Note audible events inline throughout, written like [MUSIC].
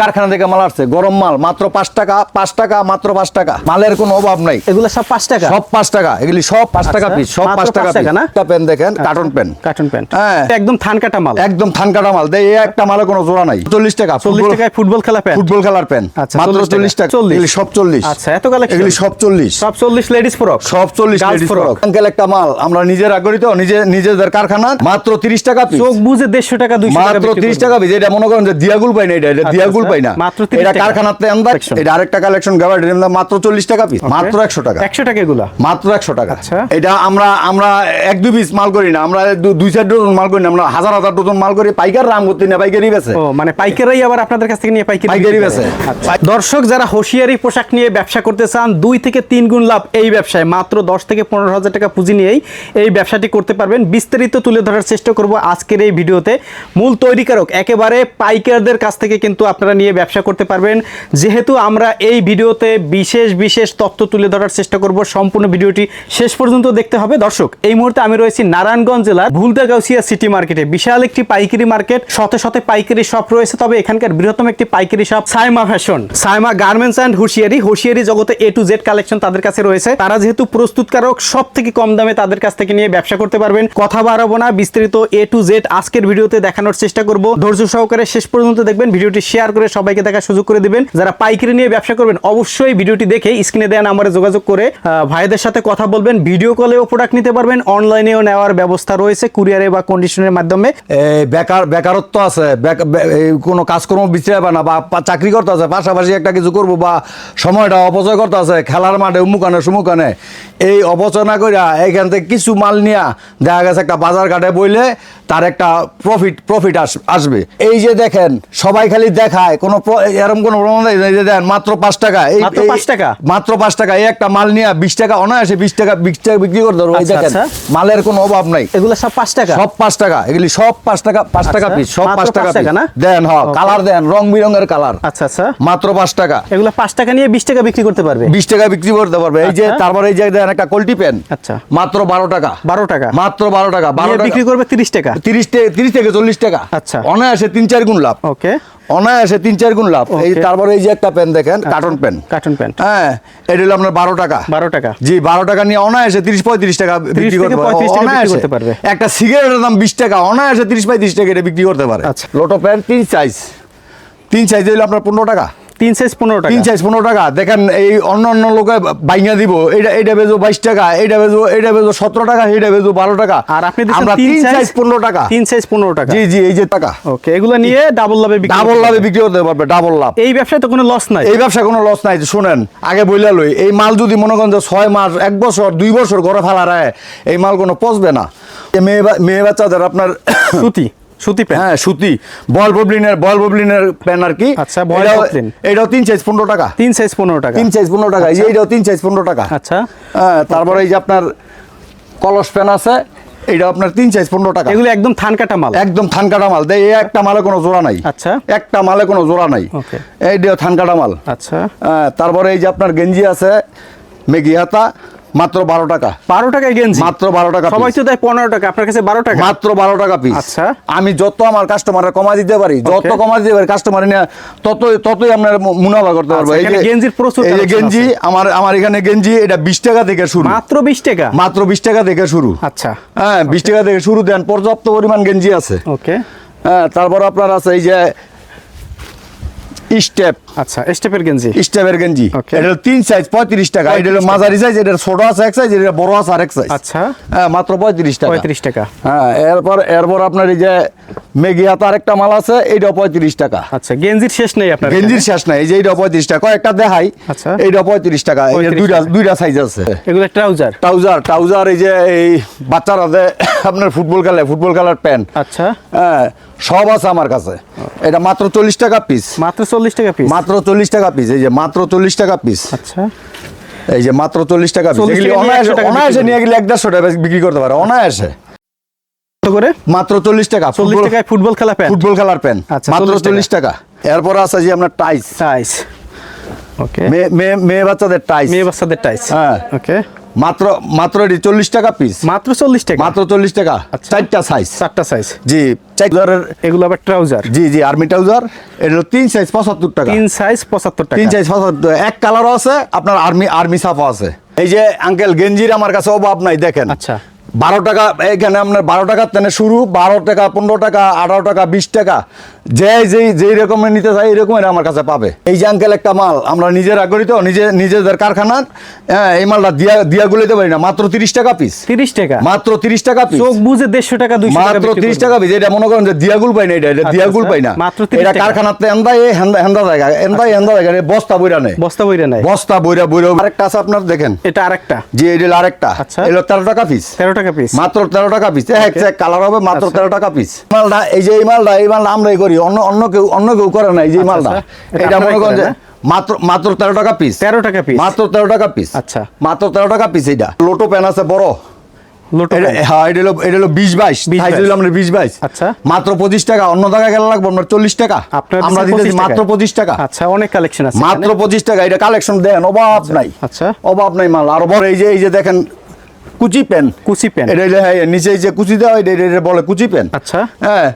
কারখানা থেকে মাল আসছে গরম মাল মাত্র পাঁচ টাকা পাঁচ টাকা মাত্র পাঁচ টাকা। মালের কোনো অভাব নাই। এগুলো সব পাঁচ টাকা? সব পাঁচ টাকা এগুলি সব পাঁচ টাকা আচ্ছা, পিস সব পাঁচ টাকা? একটা পেন দেখেন কার্টন পেন কার্টুন প্যান্ট হ্যাঁ। একদম থান কাটা মাল। একদম থান কাটা মাল। দেয় এই একটা মালে কোনো জোড়া নাই। চল্লিশ টাকা চল্লিশ টাকায় ফুটবল খেলা প্যান্ট ফুটবল খেলার পেন আচ্ছা, মাত্র 40 টাকা। চল্লিশ এগুলি সব চল্লিশ। আচ্ছা এত কালেকশন। এগুলি সব চল্লিশ। সব চল্লিশ লেডিস ফ্রক সব চল্লিশ frock। frock। আঙ্কেল একটা মাল। আমরা নিজের আগরিত নিজে নিজেদের কারখানা। মাত্র তিরিশ টাকা চোখ বুঝে দেড়শো টাকা দুইশো টাকা মাত্র তিরিশ। টাকা পিস এটা মনে করেন যে দিয়াগুল পাই না এটা। এটা আচ্ছা, দিয়াগুল পাই না। এটা টাকা। কারখানাতে আমরা এটা আরেকটা কালেকশন গাবার মাত্র চল্লিশ টাকা পিস মাত্র একশো টাকা। একশো টাকা এগুলা? মাত্র একশো টাকা। আচ্ছা। এটা আমরা আমরা এক দুই পিস মাল করি না আমরা দুই চার ডজন মাল করি না আমরা হাজার হাজার ডজন মাল করি পাইকার রাম করতে না পাইকারি বেছে ও মানে পাইকারাই আবার আপনাদের কাছ থেকে নিয়ে পাইকারি পাইকারি। আচ্ছা। দর্শক যারা হোশিয়ারি পোশাক নিয়ে ব্যবসা করতে চান দুই থেকে তিন গুণ লাভ এই ব্যবসায়। মাত্র দশ থেকে পনেরো হাজার টাকা পুঁজি নিয়েই এই ব্যবসাটি করতে পারবেন। বিস্তারিত তুলে ধরার চেষ্টা করব আজকের এই ভিডিওতে। মূল তৈরিকারক একেবারে পাইকারদের কাছ থেকে কিন্তু আপনারা নিয়ে ব্যবসা করতে পারবেন। যেহেতু আমরা এই ভিডিওতে বিশেষ বিশেষ তথ্য তুলে ধরার চেষ্টা করব, সম্পূর্ণ ভিডিওটি শেষ পর্যন্ত দেখতে হবে। দর্শক, এই মুহূর্তে আমি রয়েছি নারায়ণগঞ্জ জেলার ভুলদাগাউসিয়া সিটি মার্কেটে। বিশাল একটি পাইকারি মার্কেট, শতে শতে পাইকারি শপ রয়েছে, তবে এখানকার বৃহত্তম একটি পাইকারি shop Saima fashion. Saima garments and hosiery hosiery জগতে এ টু জেড কালেকশন তাদের কাছে রয়েছে। তারা যেহেতু প্রস্তুতকারক সব থেকে কম দামে তাদের কাছ থেকে নিয়ে ব্যবসা করতে পারবেন। কথা বাড়াবো না, বিস্তারিত এ টু জেড আজকের ভিডিওতে দেখানোর চেষ্টা করব। ধৈর্য সহকারে শেষ পর্যন্ত দেখবেন, ভিডিওটি শেয়ার করে সবাইকে দেখার সুযোগ করে দিবেন। যারা পাইকারি নিয়ে ব্যবসা করবেন, অবশ্যই ভিডিওটি দেখে স্ক্রিনে দেওয়া নাম্বারে যোগাযোগ করে ভাইদের সাথে কথা বলবেন, ভিডিও কলেও প্রোডাক্ট নিতে পারবেন অনলাইনেও নেওয়ার ব্যবস্থা রয়েছে কুরিয়ারে বা কন্ডিশনের মাধ্যমে। বেকার, বেকারত্ব আছে কোনো কাজকর্ম বিচার পায় না, বা চাকরি করতে আছে, পাশাপাশি একটা কিছু করব, বা সময়টা অপচয় করতে আছে, খেলার মাঠে উমুকানে সুমুকানে এই অপচয় না করিয়া এইখান থেকে কিছু মাল নিয়া দেখা গেছে একটা বাজার ঘাটে বইলে তার একটা প্রফিট প্রফিট আসবে। এই যে দেখেন, সবাই খালি দেখায় কোনো প্র- এরকম কোনো প্রমাণ দেন মাত্র পাঁচ টাকা। এই পাঁচ টাকা? মাত্র পাঁচ টাকা এই একটা মাল নিয়ে বিশ টাকা অনায়াসে বিশ টাকা বিশ টাকা বিক্রি করতে পারব এই আচ্ছা, দেখেন আচ্ছা। মালের কোনো অভাব নাই। এগুলো সব পাঁচ টাকা? সব পাঁচ টাকা এগুলি সব পাঁচ টাকা পাঁচ টাকা আচ্ছা, পিস সব পাঁচ টাকা পিস দেন হ কালার দেন রং বিরঙের কালার। আচ্ছা আচ্ছা। মাত্র পাঁচ টাকা। এগুলো পাঁচ টাকা নিয়ে বিশ টাকা বিক্রি করতে পারবে? বিশ টাকা বিক্রি করতে পারবে। এই যে আচ্ছা। তারপরে এই যে দেন একটা কোল্টি পেন। আচ্ছা। মাত্র বারো টাকা। বারো টাকা। মাত্র বারো টাকা বারো টাকা। বিক্রি করবে তিরিশ টাকা। তিরিশ থেকে তিরিশ থেকে চল্লিশ টাকা। আচ্ছা। অনায়াসে তিন চার গুণ লাভ। ওকে। অনায়াসে তিন চার গুণ লাভ এই. তারপরে এই যে একটা পেন দেখেন কার্টন পেন কার্টন প্যান্ট হ্যাঁ এটা হলো আপনার বারো টাকা বারো টাকা জি বারো টাকা নিয়ে অনায়াসে তিরিশ পঁয়ত্রিশ টাকা বিক্রি করতে পারবে 35 টাকা অনায়াসে। করতে পারবে। একটা সিগারেটের দাম বিশ টাকা অনায়াসে তিরিশ পঁয়ত্রিশ টাকা এটা বিক্রি করতে পারে আচ্ছা। লোটো প্যান্ট তিন সাইজ তিন সাইজ হলো আপনার পনেরো টাকা তিন সাইজ পনেরো টাকা। তিন সাইজ পনেরো টাকা। দেখেন এই অন্য অন্য লোকে বাইঙ্গা দিব এটা এটা বেজো বাইশ টাকা এটা বেজো এটা বেজো সতেরো টাকা এটা বেজো বারো টাকা। আর আপনি আমরা তিন সাইজ পনেরো টাকা। তিন সাইজ পনেরো টাকা। জি জি এই যে টাকা। ওকে এগুলো নিয়ে ডাবল লাভে ডাবল লাভে বিক্রি করতে পারবে ডাবল লাভ। এই ব্যবসায় তো কোনো লস নাই। এই ব্যবসা কোনো লস নাই শুনেন আগে বইলা লই এই মাল যদি মনে করেন যে ছয় মাস এক বছর দুই বছর ঘরে ফেলা রায় এই মাল কোনো পচবে না। মেয়ে মেয়ে বাচ্চাদের আপনার সুতি। সুতি প্যান্ট হ্যাঁ সুতি। বল ববলিনের বল ববলিনের প্যান আর কি? আচ্ছা, বল ববলিন। এটাও তিন সাইজ পনেরো টাকা। তিন সাইজ পনেরো টাকা। তিন সাইজ পনেরো টাকা। এই যে এইটাও তিন সাইজ পনেরো টাকা। আচ্ছা। হ্যাঁ তারপরে এই যে আপনার কলস প্যান আছে এইটা আপনার তিন সাইজ পনেরো টাকা। এগুলো একদম থান কাটা মাল? একদম থান কাটা মাল। দেয় এই একটা মালে কোনো জোড়া নাই। আচ্ছা। একটা মালে কোনো জোড়া নাই। Okay. এইটা থান কাটা মাল। আচ্ছা। হ্যাঁ, তারপরে এই যে আপনার গেঞ্জি আছে মেগি হাতা। মাত্র বারো টাকা। বারো টাকায় গেঞ্জি? মাত্র বারো টাকা সবাই তো দেয় পনেরো টাকা আপনার কাছে বারো টাকা? মাত্র বারো টাকা পিস আচ্ছা। আমি যত আমার কাস্টমারের কমা দিতে পারি যত. কমা দিতে পারি কাস্টমার নিয়ে ততই ততই আপনার মুনাফা করতে পারব। আচ্ছা, এই এখানে যে গেঞ্জির প্রচুর এই যে গেঞ্জি আমার আমার এখানে গেঞ্জি এটা বিশ টাকা থেকে শুরু। মাত্র বিশ টাকা? মাত্র বিশ টাকা থেকে শুরু। আচ্ছা। হ্যাঁ বিশ টাকা থেকে শুরু দেন পর্যাপ্ত পরিমাণ গেঞ্জি আছে। ওকে হ্যাঁ তারপর আপনার আছে এই যে স্টেপ। আচ্ছা স্টেপের গেঞ্জি। স্টেপের গেঞ্জি। এটা হলো তিন সাইজ পঁয়ত্রিশ টাকা। এটা হলো মাঝারি সাইজ এটা ছোট আছে এক সাইজ এটা বড় আছে আরেক সাইজ আচ্ছা। হ্যাঁ মাত্র পঁয়ত্রিশ টাকা। পঁয়ত্রিশ টাকা। হ্যাঁ এরপর এরপর আপনার এই যে মেগি হাতা আরেকটা মাল আছে এইটাও পঁয়ত্রিশ টাকা। আচ্ছা গেঞ্জির শেষ নেই আপনার গেঞ্জির শেষ নাই এই যে এইটা পঁয়ত্রিশ টাকা। কয়েকটা দেখাই। আচ্ছা। এইটা পঁয়ত্রিশ টাকা। এই যে 35 দুইটা দুইটা সাইজ আছে। এগুলো ট্রাউজার? ট্রাউজার ট্রাউজার এই যে এই বাচ্চারা যে আপনার ফুটবল খেলে ফুটবল খেলার প্যান্ট। আচ্ছা। হ্যাঁ সব আছে আমার কাছে। এটা মাত্র চল্লিশ টাকা পিস মাত্র চল্লিশ টাকা পিস মাত্র চল্লিশ টাকা পিস এই যে মাত্র চল্লিশ টাকা পিস আচ্ছা। এই যে মাত্র চল্লিশ টাকা পিস 40 এগুলি টাকা নিয়ে অনায়াসে 100 টাকা অনায়াসে বিক্রি নিয়ে গেলে এক দেড়শো টাকা বিক্রি করতে পারে অনায়াসে। করে? মাত্র চল্লিশ টাকা চল্লিশ টাকায় ফুটবল খেলা প্যান্ট। ফুটবল খেলার আচ্ছা, মাত্র চল্লিশ টাকা। এরপর আছে যে আপনার টাইস টাইস ওকে মেয়ে মেয়ে বাচ্চাদের টাইস মেয়ে বাচ্চাদের টাইস হ্যাঁ। ওকে মাত্র মাত্র এটি চল্লিশ টাকা পিস মাত্র চল্লিশ টাকা? মাত্র চল্লিশ টাকা। আচ্ছা। চারটা সাইজ চারটা সাইজ জি চার এগুলো আবার ট্রাউজার জি জি আর্মি ট্রাউজার এটা তিন সাইজ পঁচাত্তর টাকা। তিন সাইজ পঁচাত্তর টাকা। তিন সাইজ পঁচাত্তর। এক কালারও আছে আপনার আর্মি আর্মি সাফা আছে। এই যে আঙ্কেল গেঞ্জির আমার কাছে অভাব নাই দেখেন। আচ্ছা। বারো টাকা এখানে আপনার বারো টাকার তেনে শুরু বারো টাকা পনেরো টাকা আঠারো টাকা বিশ টাকা। যে যেই যেই রকমের নিতে চাই এই রকমের আমার কাছে পাবে। এই যে আঙ্কেল একটা মাল আমরা নিজেরা করি তো নিজে নিজেদের কারখানা হ্যাঁ এই মালটা দিয়া দিয়া গুলিতে পারি না মাত্র তিরিশ টাকা পিস তিরিশ টাকা? মাত্র তিরিশ টাকা পিস চোখ বুঝে দেড়শো টাকা টাকা মাত্র তিরিশ টাকা পিস এটা মনে করেন যে দিয়াগুল পাই না এটা এটা আচ্ছা, দিয়াগুল আচ্ছা। পাই না। মাত্র 30 এটা। কারখানাতে এন্দা এ হেন্দা হেন্দা জায়গা এন্দা হেন্দা জায়গা এ বস্তা বইরা নেই বস্তা বইরা নেই বস্তা বইরা বইরা আরেকটা আছে আপনার দেখেন। এটা আরেকটা। যে এটা আরেকটা। আচ্ছা। এলো তেরো টাকা পিস তেরো টাকা পিস মাত্র তেরো টাকা পিস এক এক কালার হবে মাত্র আচ্ছা। তেরো টাকা পিস মালটা এই যে এই মালটা এই মালটা আমরাই করি। অন্য অন্য কেউ অন্য কেউ করে না এই যে আচ্ছা, মালটা। আচ্ছা। এটা মনে করেন যে মাত্র মাত্র তেরো টাকা পিস তেরো টাকা পিস মাত্র তেরো টাকা পিস আচ্ছা। মাত্র তেরো টাকা পিস এটা লোটো প্যান আছে বড়। হ্যাঁ এটা হলো এটা হলো বিশ বাইশ। সাইজ হলো আমরা বিশ বাইশ। আচ্ছা। মাত্র পঁচিশ টাকা অন্য জায়গায় গেলে লাগবে আমরা চল্লিশ টাকা। আপনার আমরা দিতেছি মাত্র পঁচিশ টাকা। আচ্ছা অনেক কালেকশন আছে মাত্র পঁচিশ টাকা এটা কালেকশন দেন অভাব নাই। আচ্ছা। অভাব নাই মাল। আর বড় এই যে এই যে দেখেন কুচি পেন কুচি পেন। এটা হ্যাঁ, নিচে যে কুচি দেওয়া হয়, এটা বলে কুচি পেন আচ্ছা। হ্যাঁ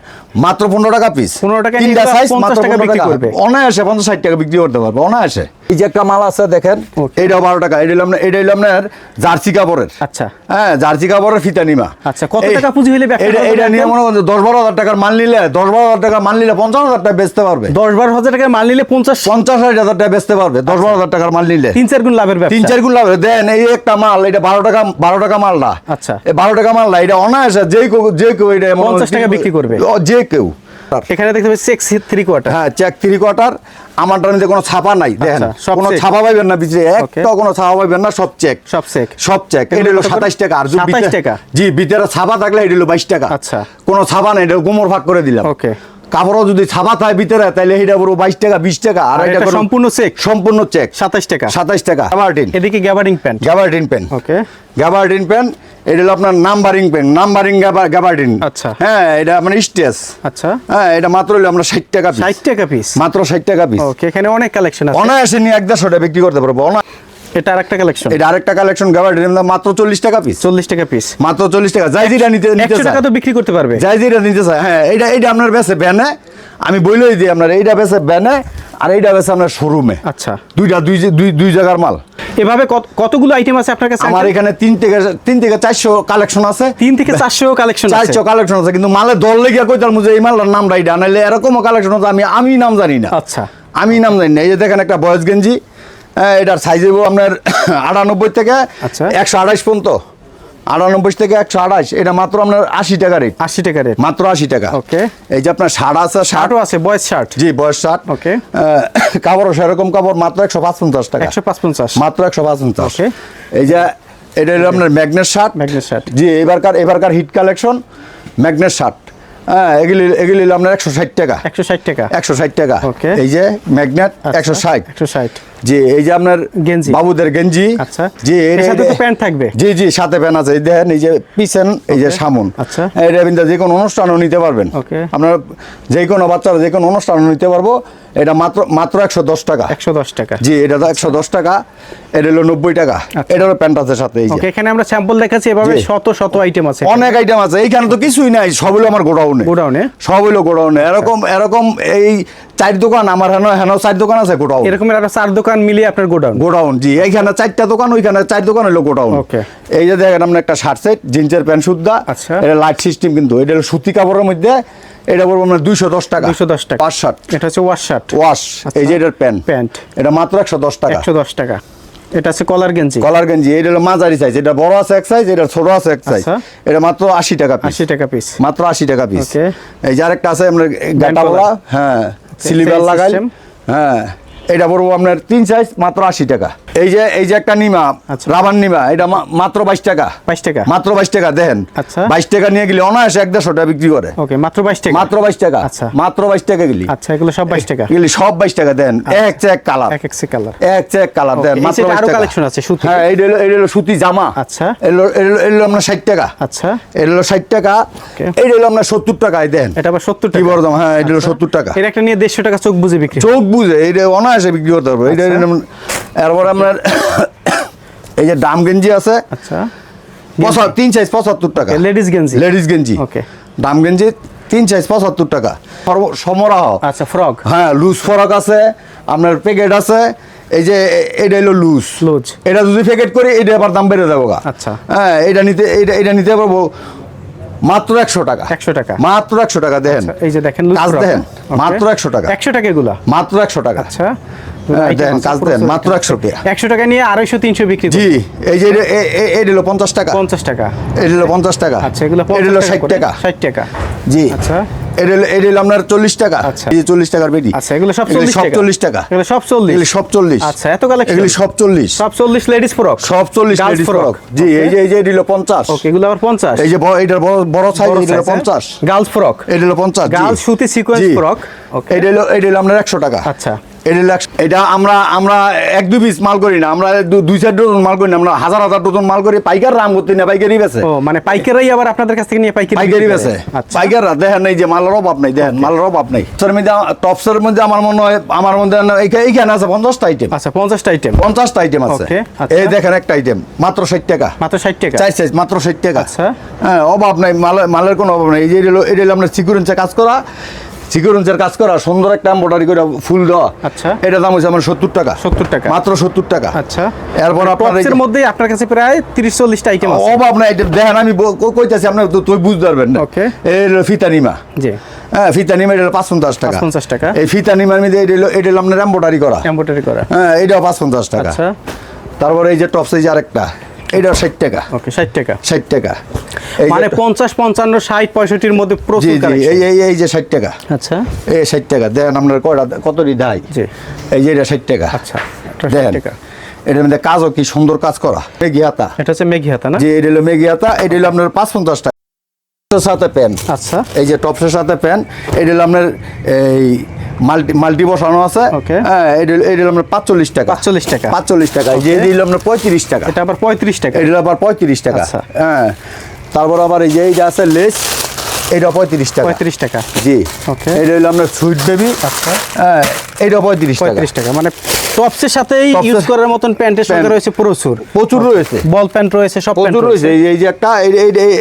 মাত্র পনেরো টাকা পিস পনেরো টাকা তিনটা সাইজ 50 মাত্র টাকা বিক্রি করবে। অনায়াসে পঞ্চাশ ষাট টাকা বিক্রি করতে পারবে অনায়াসে এই যে একটা মাল আছে দেখেন. এইটা বারো টাকা এটা হলো আপনার এটা হলো আপনার জার্সি কাপড়ের। আচ্ছা। হ্যাঁ জার্সি কাপড়ের ফিতা নিমা। আচ্ছা, কত টাকা পুঁজি হইলে এটা- এটা নিয়ে মনে করেন দশ বারো হাজার টাকার মাল নিলে দশ বারো হাজার টাকার মাল নিলে পঞ্চাশ হাজার টাকা বেচতে পারবে। দশ বারো হাজার টাকা মাল নিলে পঞ্চাশ পঞ্চাশ হাজার টাকা বেচতে পারবে দশ বারো হাজার টাকার মাল নিলে। তিন চার গুণ লাভের তিন চার গুণ লাভ দেন এই একটা মাল এটা বারো টাকা বারো টাকা মালটা। আচ্ছা। এই বারো টাকা মালটা এটা অনায়াসে যে কেউ যে কেউ এটা 50 টাকা বিক্রি করবে। যে কেউ। এখানে দেখতে পাচ্ছি সেক্স থ্রি কোয়ার্টার হ্যাঁ চেক থ্রি কোয়ার্টার মধ্যে কোনো ছাপা নাই দেখেন। আচ্ছা, কোনো ছাপা পাইবেন না পিছিয়ে একটা কোনো ছাপা পাইবেন না সব চেক সব চেক সব চেক এটা হলো সাতাইশ টাকা আর যদি 27 ভিতরে- টাকা? জি ভিতরে ছাপা থাকলে এটা হলো বাইশ টাকা। আচ্ছা। কোনো ছাপা নাই এটা গোমর ভাগ করে দিলাম। ওকে কাপড়ও যদি ছাপা থাকে ভিতরে তাহলে এটা পুরো বাইশ টাকা বিশ টাকা আর এটা সম্পূর্ণ check? সম্পূর্ণ চেক সাতাইশ টাকা। সাতাইশ টাকা। গ্যাবার্টিন এদিকে গ্যাবার্ডিং প্যান্ট গ্যাবার্টিন পেন ওকে গ্যাবার্ডিন পেন এটা হলো আপনার নাম্বারিং পেন নাম্বারিং গ্যাবার্ডিন আচ্ছা। হ্যাঁ এটা মানে স্টেজ। আচ্ছা। হ্যাঁ এটা মাত্র হলো আমরা ষাট টাকা পিস ষাট টাকা পিস মাত্র ষাট টাকা পিস ওকে এখানে অনেক কালেকশন আছে। অনায়াসে নিয়ে এক দেড়শোটা বিক্রি করতে পারব। অনা এটা আরেকটা কালেকশন এটা আরেকটা কালেকশন গ্যাবার্টিন মাত্র চল্লিশ টাকা পিস চল্লিশ টাকা পিস মাত্র চল্লিশ টাকা। যাই যেটা নিতে নিতে। টাকা তো বিক্রি করতে পারবে। যেটা নিতে চায়। হ্যাঁ এইটা এইটা আপনার বেছে ব্যানে। আমি বইলেই দিই আপনার এইটা বেছে ব্যানে আর এইটা বেছে আপনার শোরুমে আচ্ছা। দুইটা দুই দুই দুই জায়গার মাল। এভাবে কত- কতগুলো আইটেম আছে আপনার কাছে? আমার এখানে তিন থেকে তিন থেকে চারশো কালেকশন আছে। তিন থেকে চারশো কালেকশন চারশো কালেকশন আছে কিন্তু মালের দল লেগে কই তার মুঝে এই মালটার নাম রাইডা নাইলে এরকমও কালেকশন আছে আমি আমি নাম জানি না। আচ্ছা। আমি নাম জানি না। এই যে দেখেন একটা বয়স গেঞ্জি এটার সাইজ হইব আপনার [COUGHS] আটানব্বই থেকে আচ্ছা। একশো আঠাশ পর্যন্ত। আটানব্বই থেকে একশো আঠাশ। এটা মাত্র আপনার আশি টাকা রেট আশি টাকা রেট মাত্র আশি টাকা। Okay. এই যে আপনার শার্ট আছে শার্ট শার্টও আছে বয়েজ শার্ট জি বয়স শার্ট Okay. কাপড়ও সেরকম কাপড় মাত্র একশো পাঁচ পঞ্চাশ টাকা। একশো পাঁচ পঞ্চাশ মাত্র একশো পাঁচ পঞ্চাশ এই যে এটা হলো আপনার ম্যাগনেট শার্ট Magnet shirt। জি এবারকার এবারকার হিট কালেকশন ম্যাগনেট শার্ট হ্যাঁ এগুলি এগুলি আপনার একশো ষাট টাকা। একশো ষাট টাকা। একশো ষাট টাকা। Okay. এই যে ম্যাগনেট একশো ষাট। একশো ষাট। জি এই যে আপনার গেঞ্জি। বাবুদের গেঞ্জি আচ্ছা। জি এর সাথে তো প্যান্ট থাকবে। জি জি সাথে প্যান্ট আছে। এই দেখেন এই যে পিছন এই যে সামন। আচ্ছা। এটা কিন্তু যে কোনো অনুষ্ঠানও নিতে পারবেন. আপনার যে কোনো বাচ্চারা যে কোনো অনুষ্ঠানও নিতে পারব। এটা মাত্র মাত্র একশো দশ টাকা। একশো দশ টাকা। জি এটা তো একশো দশ টাকা। এটা হলো নব্বই টাকা। আচ্ছা। এটারও প্যান্ট আছে সাথে এই যে। এখানে আমরা স্যাম্পল দেখাচ্ছি এভাবে শত শত আইটেম আছে অনেক আইটেম আছে। এইখানে তো কিছুই নাই সব হলো আমার গোডাউনে। গোডাউনে? সব হলো গোডাউনে। এরকম এরকম এই চার দোকান আমার হেন হেন চার দোকান আছে গোডাউন। এরকমের আরও চার দোকান মিলিয়ে আপনার গোডাউন? গোডাউন জি। এইখানে চারটা দোকান ওইখানে চার দোকান হলো গোডাউন। Okay. এই যে দেখেন আপনার একটা শার্ট সেট জিন্সের প্যান্ট সুদ্ধা আচ্ছা। এটা লাইট সিস্টেম কিন্তু। এটা হলো সুতি কাপড়ের মধ্যে এটা পড়ব আপনার দুইশো দশ টাকা। 210 টাকা। পাঁচ শার্ট এটা হচ্ছে ওয়াশ শার্ট ওয়াশ এই যে এটার প্যান্ট। প্যান্ট। এটা মাত্র একশো দশ টাকা। একশো দশ টাকা। এটা হচ্ছে কলার গেঞ্জি। কলার গেঞ্জি। এটা হলো মাঝারি সাইজ এটা বড় আছে এক সাইজ এটা ছোট আছে এক সাইজ আচ্ছা। এটা মাত্র আশি টাকা পিস আশি টাকা পিস মাত্র আশি টাকা পিস. এই যে আরেকটা আছে আমরা গাটাওয়ালা collar। হ্যাঁ সিলিভার লাগাই। হ্যাঁ। এটা পড়ব আপনার তিন সাইজ মাত্র আশি টাকা। এই যে এই যে একটা নিমা আচ্ছা। রাবার নিমা এটা মাত্র বাইশ টাকা। বাইশ টাকা? মাত্র বাইশ টাকা দেখেন। আচ্ছা। বাইশ টাকা নিয়ে গেলে অনায়াসে এক দেড়শো টাকা বিক্রি করে। ওকে মাত্র বাইশ টাকা? মাত্র বাইশ টাকা। আচ্ছা। মাত্র বাইশ টাকা গেলি। আচ্ছা এগুলো সব বাইশ টাকা? গেলি সব বাইশ টাকা দেন এক চেক কালার এক এক সে কালার এক চেক কালার দেন এই মাত্র set এ 22 আরও collection আছে, সুতি। হ্যাঁ এইটা হলো এইটা হলো সুতি জামা। আচ্ছা। এলো এলো এলো আপনার ষাট টাকা। আচ্ছা। এটা হলো ষাট টাকা. এইটা হলো আপনার সত্তর টাকায় দেন এটা আবার সত্তর কি টাকা? বড় দাম? হ্যাঁ এটা হলো আচ্ছা। সত্তর টাকা। এর একটা নিয়ে দেড়শো টাকা চোখ বুঝে বিক্রি চোখ বুঝে এটা অনায়াসে বিক্রি করতে পারব। এটা আচ্ছা। এরপর আপনার এই যে ডাম গেঞ্জি আছে আচ্ছা। তিন সাইজ পঁচাত্তর টাকা। লেডিস গেঞ্জি? লেডিস গেঞ্জি। Okay. ডাম গেঞ্জি তিন সাইজ পঁচাত্তর টাকা। সমরাহ। আচ্ছা ফ্রক হ্যাঁ লুজ ফ্রক আছে আপনার প্যাকেট আছে এই যে এটা হলো লুজ লুজ এটা যদি প্যাকেট করি এটা আবার দাম বেড়ে যাব আচ্ছা। হ্যাঁ এটা নিতে এটা এটা নিতে পারব। মাত্র একশো টাকা। একশো টাকা। মাত্র একশো টাকা দেখেন। আচ্ছা, এই যে দেখেন কাজ দেখেন, মাত্র 100 টাকা। একশো টাকা এগুলা? মাত্র একশো টাকা। আচ্ছা। হ্যাঁ, দেখেন, কাজ দেখেন, মাত্র 100 টাকা। একশো টাকা নিয়ে আড়াইশো তিনশো বিক্রি জি এই যে এটা- এ- এ- পঞ্চাশ টাকা। পঞ্চাশ টাকা। এটা হলো পঞ্চাশ টাকা। আচ্ছা এগুলো এটা হলো ষাট টাকা। ষাট টাকা। জি। আচ্ছা। এটা হলো এটা হলো আপনার চল্লিশ টাকা। আচ্ছা। এই চল্লিশ টাকার বেডি। আচ্ছা এগুলো সব চল্লিশ সব টাকা। চল্লিশ টাকা। এগুলো সব চল্লিশ। এগুলি সব চল্লিশ। আচ্ছা এত কালেকশন এগুলি সব চল্লিশ। সব চল্লিশ লেডিস ফ্রক সব চল্লিশ লেডিস ফ্রক। জি এই যে এই যে এটা হলো পঞ্চাশ। ওকে এগুলো আবার পঞ্চাশ। এই যে বড় এটার বড় বড় সাইজ এটা হলো পঞ্চাশ। গার্লস ফ্রক এটা হলো পঞ্চাশ গার্লস সুতি সিকোয়েন্স ফ্রক ওকে এটা হলো এটা হলো আপনার একশো টাকা। আচ্ছা। এটা আমরা আমরা এক দুই পিস মাল করি না। আমরা দুই চার ডজন মাল করি না। আমরা হাজার হাজার ডজন মাল করি। পাইকার রাম করতে না পাইকারি বেছে মানে পাইকারাই আবার আপনাদের কাছ থেকে নিয়ে পাইকারি পাইকারি বেছে। আচ্ছা। পাইকাররা দেখেন এই যে মালের অভাব নাই দেখেন মালের অভাব নেই। টপসের মধ্যে টপসের মধ্যে আমার মনে হয় আমার মধ্যে এইখা- এইখানে আছে পঞ্চাশটা আইটেম আচ্ছা পঞ্চাশটা আইটেম পঞ্চাশটা আইটেম আছে। আচ্ছা। এই দেখেন একটা আইটেম মাত্র ষাট টাকা। মাত্র ষাট টাকা? চার সাইজ মাত্র ষাট টাকা। আচ্ছা। হ্যাঁ অভাব নাই মালের মালের কোনো অভাব নাই। এই যে এটা হলো আপনার সিকিউরেন্সের কাজ করা। সিকিউরেন্সের কাজ করা সুন্দর একটা এম্বয়ডারি করে ফুল দেওয়া। আচ্ছা। এটা দাম হচ্ছে আমার সত্তর টাকা। 70 টাকা। মাত্র সত্তর টাকা। আচ্ছা। এরপর আপনার এই যে- মধ্যে আপনার কাছে প্রায় তিরিশ চল্লিশটা আইটেম আছে। অভাব নাই এটা দেখেন আমি কইতাছি আপনার তো- তুই বুঝতে পারবেন না। ওকে এই হলো ফিতানিমা। জি। হ্যাঁ ফিতানিমা এটা হলো পাঁচ পঞ্চাশ টাকা। 550 টাকা। এই ফিতানিমার মধ্যে এটা এটা আপনার এম্বয়ডারি করা। এমব্রয়ডারি করা। হ্যাঁ এইটাও পাঁচ পঞ্চাশ টাকা। আচ্ছা। তারপরে এই যে টপস এই যে আরেকটা। এইটাও ষাট টাকা। ওকে ষাট টাকা। ষাট টাকা। এই যে- মানে পঞ্চাশ পঞ্চান্ন ষাট পঁয়ষট্টির মধ্যে জি প্রচুর জি এই এই এই যে ষাট টাকা। আচ্ছা। এই ষাট টাকা। দেখেন আপনার কয়টা কতটি দায়? জি। এই যে এটা ষাট টাকা। আচ্ছা এটা ষাট দেখেন টাকা। এটার মধ্যে কাজও কি সুন্দর কাজ করা? মেঘিয়াতা এটা হচ্ছে মেঘি হাতা না? যে এটা হলো মেঘিয়াতা এটা হলো আপনার পাঁচ পঞ্চাশ টাকা। টপসের সাথে প্যান আচ্ছা। এই যে টপসের সাথে প্যান এটা হলো আপনার এই মাল্টি মাল্টি বসানো আছে. হ্যাঁ এটা এটা হলো পাঁচচল্লিশ টাকা। 45 টাকা। পাঁচচল্লিশ টাকা। যে দিল আমরা পঁয়ত্রিশ টাকা। এটা আবার পঁয়ত্রিশ টাকা। এটা আবার পঁয়ত্রিশ টাকা। আচ্ছা। হ্যাঁ। তারপর আবার এই যে আছে লেস। এটা পঁয়ত্রিশ টাকা। পঁয়ত্রিশ টাকা। জি। Okay. এটা হলো আপনার সুইট বেবি আচ্ছা। হ্যাঁ এটা পঁয়ত্রিশ পঁয়ত্রিশ টাকা। মানে টপসের টপসের- ইউজ করার মতন প্যান্টের সঙ্গে রয়েছে প্রচুর। প্রচুর রয়েছে। বল প্যান্ট রয়েছে সব প্রচুর রয়েছে। এই যে একটা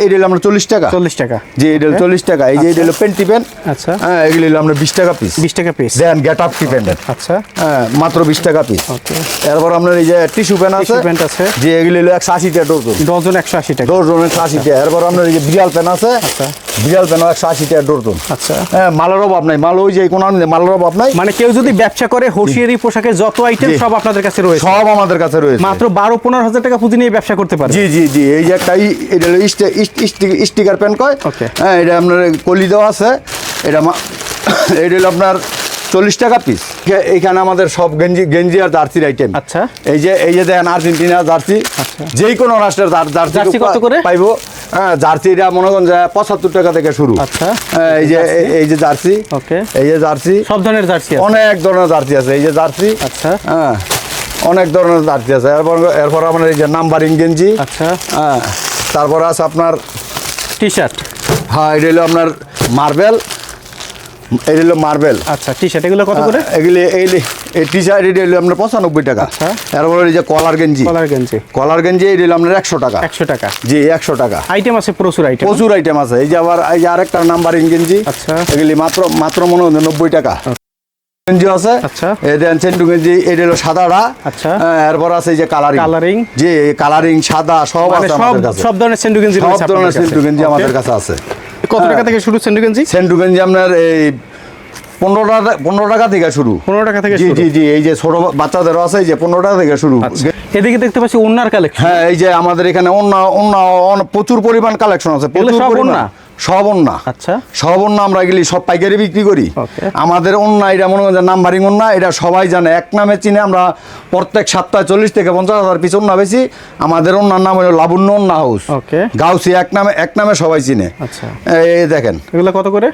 এটা হলো আমরা চল্লিশ টাকা। চল্লিশ টাকা। জি এটা হলো চল্লিশ টাকা। এই যে এটা হলো পেন্টি প্যান্ট আচ্ছা। হ্যাঁ এগুলো হলো আমরা বিশ টাকা পিস বিশ টাকা পিস দেন গেট আপ টি প্যান্টের আচ্ছা। হ্যাঁ মাত্র বিশ টাকা পিস ওকে এরপর আপনার এই যে টিস্যু প্যান্ট আছে। pant আছে। যে এগুলো হলো একশো আশি টাকা ডজন। ডজন একশো আশি টাকা। ডজন একশো আশি টাকা এরপর আপনার এই যে বিড়াল প্যান্ট আছে। আচ্ছা। বিড়াল প্যান্ট একশো আশি টাকা ডজন আচ্ছা। হ্যাঁ মালের অভাব নাই। মাল ওই যে কোনো মালের অভাব নাই। মানে কেউ যদি ব্যবসা করে হোশিয়ারি পোশাকের যত আইটেম সব আপনাদের কাছে রয়েছে। সব আমাদের কাছে রয়েছে। মাত্র বারো পনেরো হাজার টাকা পুঁজি নিয়ে ব্যবসা করতে পারে। জি জি জি। এই যে একটা স্টিকার প্যান্ট কয়? হ্যাঁ এটা আপনার কলি দেওয়া আছে। এটা [COUGHS] এটা হলো আপনার চল্লিশ টাকা পিস এইখানে আমাদের সব গেঞ্জি গেঞ্জি আর জার্সির আইটেম আচ্ছা। এই যে এই যে দেখেন আর্জেন্টিনা জার্সি। আচ্ছা। যে কোনো রাষ্ট্রের জার্সি কত করে? পাইবো। হ্যাঁ জার্সি মনে করেন যে পঁচাত্তর টাকা থেকে শুরু। আচ্ছা। হ্যাঁ, এই যে এই- এই যে জার্সি। ওকে। এই যে জার্সি। সব ধরনের জার্সি অনেক ধরনের জার্সি আছে এই যে জার্সি। আচ্ছা। হ্যাঁ অনেক ধরনের জার্সি আছে। এরপর এরপর আপনার এই যে নাম্বারিং গেঞ্জি। আচ্ছা। হ্যাঁ তারপর আছে আপনার টি শার্ট হ্যাঁ এটা হলো আপনার মার্বেল। এটা হলো মার্বেল আচ্ছা টি শার্ট এগুলো কত করে? এগুলি এই টি শার্ট এটা হলো আপনার পঁচানব্বই টাকা। আচ্ছা। এরপর এই যে কলার গেঞ্জি। কলার গেঞ্জি। কলার গেঞ্জি এটা হলো আপনার একশো টাকা। একশো টাকা। জি একশো টাকা। আইটেম আছে প্রচুর আইটেম প্রচুর আইটেম আছে। এই যে আবার এই যে আরেকটা নাম্বারিং গেঞ্জি। আচ্ছা। এগুলি মাত্র মাত্র মনে হয় নব্বই টাকা। গেঞ্জি আছে। আচ্ছা। এই দেন গেঞ্জি এটা হলো সাদাটা। আচ্ছা। হ্যাঁ, এরপর আছে যে কালারিং। জি কালারিং সাদা সব মানে আছে আমাদের কাছে। সব ধরনের সেন্ডু গেঞ্জি সব ধরনের সেন্টু গেঞ্জি আমাদের কাছে আছে। কত টাকা থেকে শুরু সেন্ডু গেঞ্জি সেন্টু গেঞ্জি আপনার এই পনেরো টাকা পনেরো টাকা থেকে শুরু। পনেরো টাকা থেকে জি জি জি এই যে ছোট বাচ্চাদেরও আছে এই যে পনেরো টাকা থেকে শুরু। আচ্ছা। এদিকে দেখতে পাচ্ছি ওনার কালেকশন হ্যাঁ এই যে আমাদের এখানে অন্য অন্য অন্য- প্রচুর পরিমাণ কালেকশন আছে প্রচুর পরিমাণ। ওড়না? আচ্ছা। সব আমরা এগুলি সব পাইকারি বিক্রি করি। আমাদের অন্য এটা মনে করেন নাম্বারিং অন্য এটা সবাই জানে। এক নামে চিনে আমরা প্রত্যেক সপ্তাহে চল্লিশ থেকে পঞ্চাশ হাজার পিস অন্য বেশি আমাদের অন্যার নাম হলো লাবণ্য অন্য হাউস. গাউসি এক নামে এক নামে সবাই চিনে। আচ্ছা। এই দেখেন। এগুলো কত করে?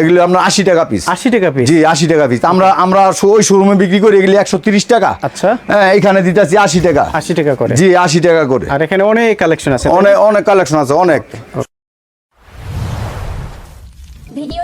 এগুলো আপনার আশি টাকা পিস আশি টাকা পিস জি আশি টাকা পিস আমরা আমরা ওই শোরুমে বিক্রি করি এগুলি একশো তিরিশ টাকা। আচ্ছা। হ্যাঁ এখানে দিতেছি আশি টাকা। আশি টাকা করে। জি আশি টাকা করে। আর এখানে অনেক কালেকশন আছে অনেক অনেক কালেকশন আছে অনেক।